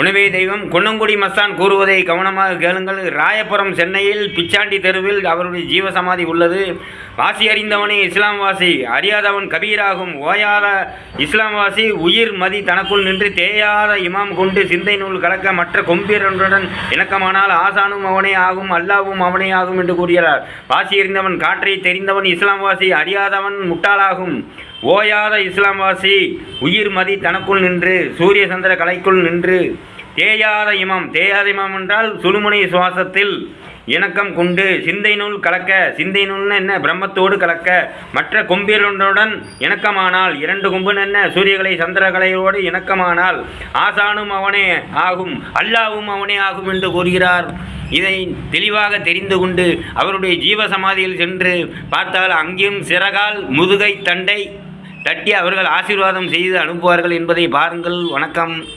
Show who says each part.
Speaker 1: உணவே தெய்வம் குன்னங்குடி மஸ்தான் கூறுவதை கவனமாக கேளுங்கள். ராயபுரம் சென்னையில் பிச்சாண்டி தெருவில் அவருடைய ஜீவசமாதி உள்ளது. வாசி அறிந்தவனே இஸ்லாம் வாசி அறியாதவன் கபீராகும். ஓயாத இஸ்லாம் வாசி உயிர் மதி தனக்குள் நின்று தேயாத இமாம் கொண்டு சிந்தை நூல் கலக்க மற்ற கொம்பீரனுடன் இணக்கமானால் ஆசானும் அவனே ஆகும் அல்லாவும் அவனே ஆகும் என்று கூறுகிறார் வாசி அறிந்தவன் காற்றை தெரிந்தவன் இஸ்லாம் வாசி அறியாதவன் முட்டாளாகும். ஓயாத இஸ்லாம் வாசி உயிர் மதி தனக்குள் நின்று சூரிய சந்திர கலைக்குள் நின்று தேயாத இமம் தேயாத இமம் என்றால் சுழுமுனை சுவாசத்தில் இணக்கம் கொண்டு சிந்தை நூல் கலக்க சிந்தை நூல்னு என்ன? பிரம்மத்தோடு கலக்க. மற்ற கொம்பிரனுடன் இணக்கமானால் இரண்டு கொம்புன்னு என்ன? சூரியகலை சந்திரகலையோடு இணக்கமானால் ஆசானும் அவனே ஆகும் அல்லாவும் அவனே ஆகும் என்று கூறுகிறார். இதை தெளிவாக தெரிந்து கொண்டு அவருடைய ஜீவசமாதியில் சென்று பார்த்தால் அங்கேயும் சிறகால் முதுகை தண்டை தட்டி அவர்கள் ஆசீர்வாதம் செய்து அனுப்புவார்கள் என்பதை பாருங்கள். வணக்கம்.